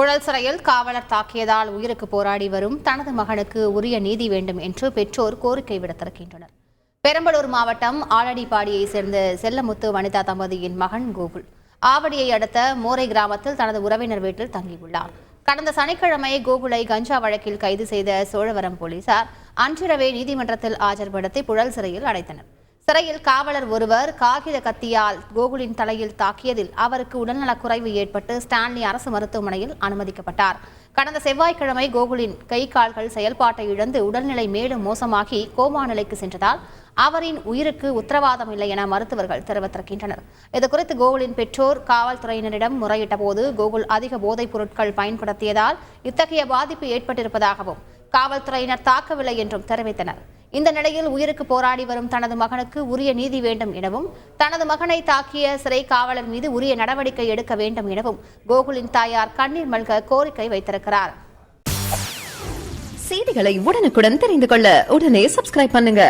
புழல் சிறையில் காவலர் தாக்கியதால் உயிருக்கு போராடி வரும் தனது மகனுக்கு உரிய நீதி வேண்டும் என்று பெற்றோர் கோரிக்கை விடுத்திருக்கின்றனர். பெரம்பலூர் மாவட்டம் ஆலடிப்பாடியை சேர்ந்த செல்லமுத்து வனிதா தம்பதியின் மகன் கோகுல். ஆவடியை அடுத்த மோரை கிராமத்தில் தனது உறவினர் வீட்டில் தங்கியுள்ளார். கடந்த சனிக்கிழமை கோகுலை கஞ்சா வழக்கில் கைது செய்த சோழவரம் போலீசார் அன்றிரவே நீதிமன்றத்தில் ஆஜர்படுத்தி புழல் சிறையில் அடைத்தனர். சிறையில் காவலர் ஒருவர் காகித கத்தியால் கோகுலின் தலையில் தாக்கியதில் அவருக்கு உடல்நலக் குறைவு ஏற்பட்டு ஸ்டான்லி அரசு மருத்துவமனையில் அனுமதிக்கப்பட்டார். கடந்த செவ்வாய்க்கிழமை கோகுலின் கை கால்கள் செயல்பாட்டை இழந்து உடல்நிலை மேலும் மோசமாகி கோமா நிலைக்கு சென்றதால் அவரின் உயிருக்கு உத்தரவாதம் இல்லை என மருத்துவர்கள் தெரிவித்திருக்கின்றனர். இதுகுறித்து கோகுலின் பெற்றோர் காவல்துறையினரிடம் முறையிட்ட போது கோகுல் அதிக போதைப் பொருட்கள் பயன்படுத்தியதால் இத்தகைய பாதிப்பு ஏற்பட்டிருப்பதாகவும் காவல்துறையினர் தாக்கவில்லை என்றும் தெரிவித்தனர். இந்த நிலையில் உயிருக்கு போராடி வரும் தனது மகனுக்கு உரிய நீதி வேண்டும் எனவும் தனது மகனை தாக்கிய சிறை காவலர் மீது உரிய நடவடிக்கை எடுக்க வேண்டும் எனவும் கோகுலின் தாயார் கண்ணீர் மல்க கோரிக்கை வைத்திருக்கிறார். செய்திகளை உடனுக்குடன் தெரிந்து கொள்ள உடனே சப்ஸ்கிரைப் பண்ணுங்க.